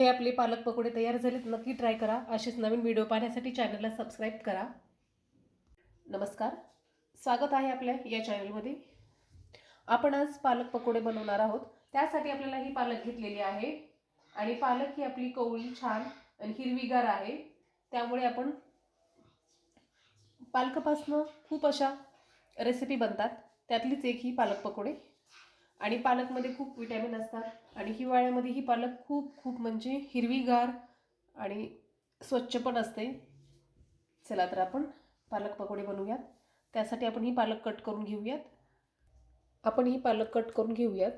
हे आपले पालक पकोडे तयार झालेत नक्की ट्राय करा. असेच नवीन व्हिडिओ पाहण्यासाठी चॅनलला सबस्क्राईब करा. नमस्कार. स्वागत आहे आपल्या या चॅनलमध्ये आपण आज पालक पकोडे बनवणार आहोत. त्यासाठी आपल्याला ही पालक घेतलेली आहे. आणि पालक ही आपली कवळी छान आणि हिरवीगार आहे. त्यामुळे आपण पालकापासनं खूप अशा रेसिपी बनतात. त्यातलीच एक ही पालक पकोडे. आणि पालकमध्ये खूप विटॅमिन असतात. आणि हिवाळ्यामध्ये ही पालक खूप खूप म्हणजे हिरवीगार आणि स्वच्छ पण असते. चला तर आपण पालक पकोडे बनवूयात. त्यासाठी आपण ही पालक कट करून घेऊयात. आपण ही पालक कट करून घेऊयात.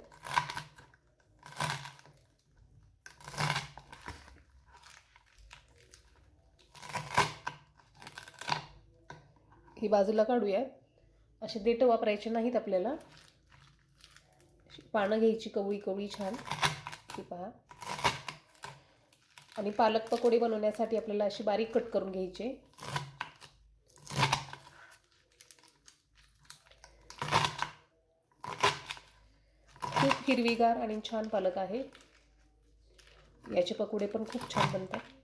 ही बाजूला काढूयात. असे देठ वापरायचे नाहीत आपल्याला. पानं घ्यायची कवळी कवळी छान. ती पहा. आणि पालक पकोडे बनवण्यासाठी आपल्याला अशी बारीक कट करून घ्यायचे. खूप हिरवीगार आणि छान पालक आहे. याचे पकोडे पण खूप छान बनतात.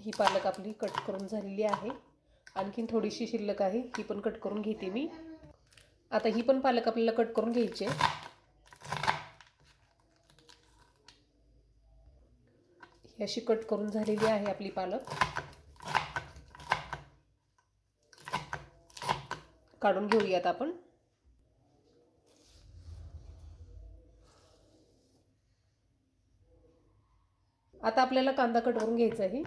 ही पालक आपली कट करून झालेली आहे. आणखीन थोडीशी शिल्लक आहे ही पण कट करून घेते मी. आता ही पण पालक आपल्याला कट करून घ्यायची आहे. ही अशी कट करून झालेली आहे आपली पालक. काढून घेऊयात आपण. आता आपल्याला कांदा कट करून घ्यायचा आहे.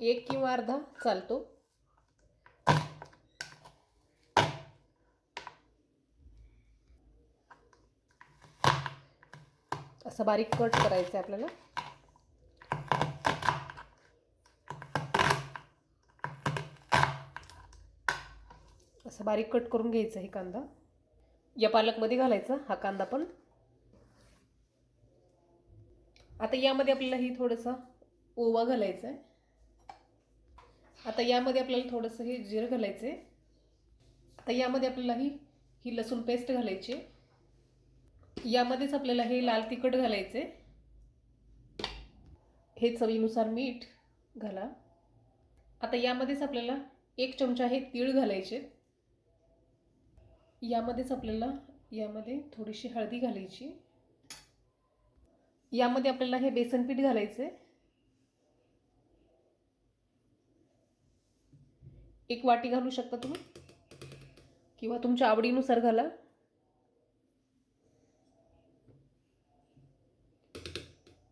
एक किंवा अर्धा चालतो. असं बारीक कट करायचं आहे आपल्याला. असं बारीक कट करून घ्यायचं हे कांदा. या पालकमध्ये घालायचा हा कांदा पण. आता यामध्ये आपल्याला ही थोडंसं ओवा घालायचा आहे आता यामध्ये आपल्याला थोडंसं हे जिरं घालायचं आहे आता यामध्ये आपल्याला ही ही लसूण पेस्ट घालायची. यामध्येच आपल्याला हे लाल तिखट घालायचे हे चवीनुसार मीठ घाला. आता यामध्येच आपल्याला एक चमचा हे तीळ घालायचे. यामध्येच आपल्याला यामध्ये थोडीशी हळदी घालायची. यामध्ये आपल्याला हे बेसन पीठ घालायचं आहे एक वाटी घालू शकता तुम्ही? किंवा तुमच्या आवडीनुसार घाला.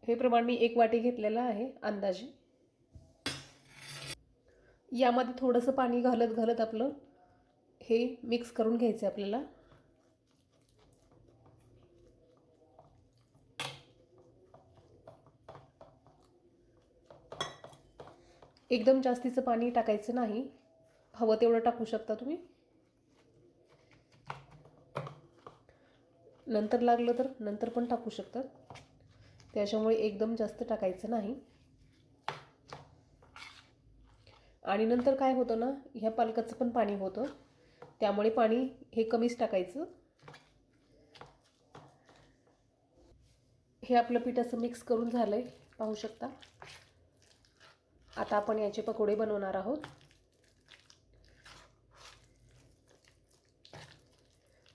हे प्रमाण मी एक वाटी घेतलेलं आहे अंदाजे. यामध्ये थोडंसं पाणी घालत घालत आपलं हे मिक्स करून घ्यायचं आहे आपल्याला. एकदम जास्तीचं पाणी टाकायचं नाही. हवं तेवढं टाकू शकता तुम्ही. नंतर लागलं तर नंतर पण टाकू शकतात त्याच्यामुळे एकदम जास्त टाकायचं नाही. आणि नंतर काय होतं ना ह्या पालकाचं पण पाणी होतं. त्यामुळे पाणी हे कमीच टाकायचं. हे आपलं पीठ असं मिक्स करून झालं आहे पाहू शकता. आता आपण याचे पकोडे बनवणार आहोत.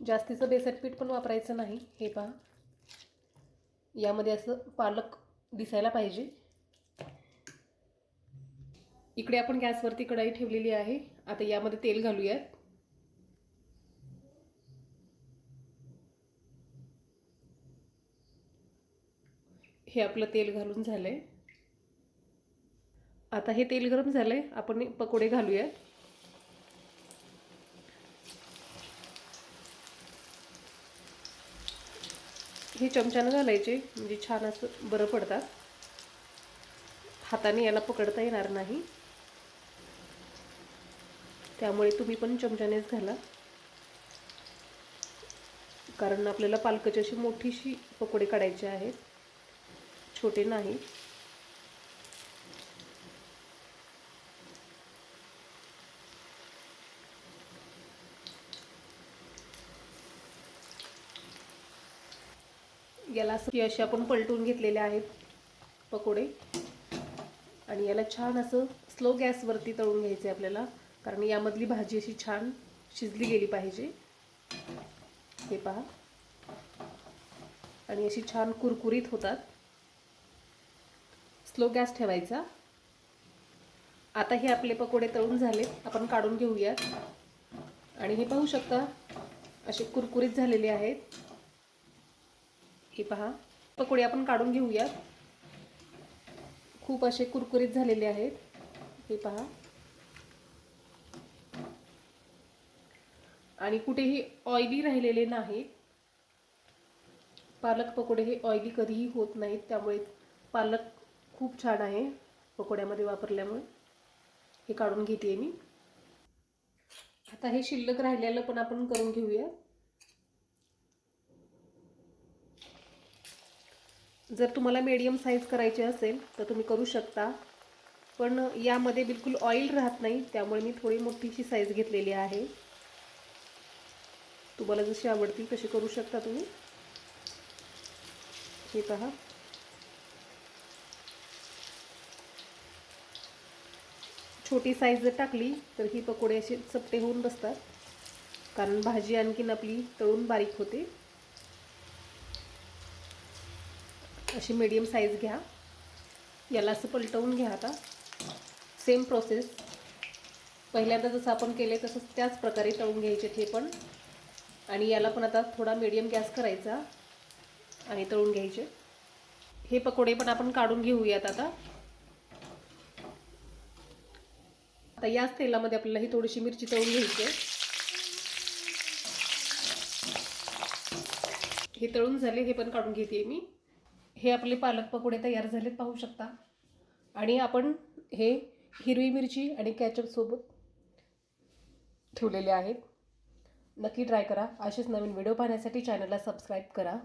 जास्तीचं बेसन पीठ पण वापरायचं नाही. हे पहा. यामध्ये असं पालक दिसायला पाहिजे. इकडे आपण गॅसवरती कढाई ठेवलेली आहे. आता यामध्ये तेल घालूयात. हे आपलं तेल घालून झालंय. आता हे तेल गरम झालंय. आपण पकोडे घालूयात. हे चमच्यानं घालायचे म्हणजे छान असं बरं पडतात. हाताने याला पकडता येणार नाही. त्यामुळे तुम्ही पण चमच्यानेच घाला. कारण आपल्याला पालकाची अशी मोठीशी पकोडे काढायचे आहेत. छोटे नाही. याला असं असे आपण पलटून घेतलेले आहेत पकोडे. आणि याला छान असं स्लो गॅसवरती तळून घ्यायचे आपल्याला कारण यामधली भाजी अशी छान शिजली गेली पाहिजे. हे पहा. आणि अशी छान कुरकुरीत होतात. स्लो गॅस ठेवायचा. आता हे आपले पकोडे तळून झाले आपण काढून घेऊयात. आणि हे पाहू शकता असे कुरकुरीत झालेले आहेत. हे पहा. पकोडे आपण काढून घेऊयात. खूप असे कुरकुरीत झालेले आहेत. हे पहा. आणि कुठेही ऑइली राहिलेले नाहीत. पालक पकोडे हे ऑइली कधीही होत नाहीत. त्यामुळे पालक खूप छान आहे पकोड्यामध्ये वापरल्यामुळे. हे काढून घेते मी. आता हे शिल्लक राहिलेलं पण आपण करून घेऊया जर तुम्हाला मीडियम साईज करायचे असेल तर तुम्ही करू शकता. पण यामध्ये बिलकुल ऑइल राहत नाही त्यामुळे मी थोडी मोठीशी साईज घेतलेली आहे. तुम्हाला जशी आवडती तशी करू शकता तुम्ही. हे पहा. छोटी साईज जर टाकली तर ही पकोडे असे चपटे होऊन बसतात. कारण भाजी आणखीन आपली तळून बारीक होते. अशी मीडियम साईज घ्या. याला असं पलटवून घ्या आता. सेम प्रोसेस पहिल्यांदा जसं आपण केले तसंच त्याच प्रकारे तळून घ्यायचे ते पण. आणि याला पण आता थोडा मीडियम गॅस करायचा आणि तळून घ्यायचे. हे पकोडे पण आपण काढून घेऊयात आता. आता याच तेलामध्ये आपल्याला ही थोडीशी मिरची तळून घ्यायची हे तळून झाले हे पण काढून घेते मी. हे आपले पालक पकोडे तयार झालेत पाहू शकता. आणि आपण हे हिरवी मिरची आणि कॅचअपसोबत ठेवलेले आहेत. नक्की ट्राय करा. असेच नवीन व्हिडिओ पाहण्यासाठी चॅनलला सबस्क्राईब करा.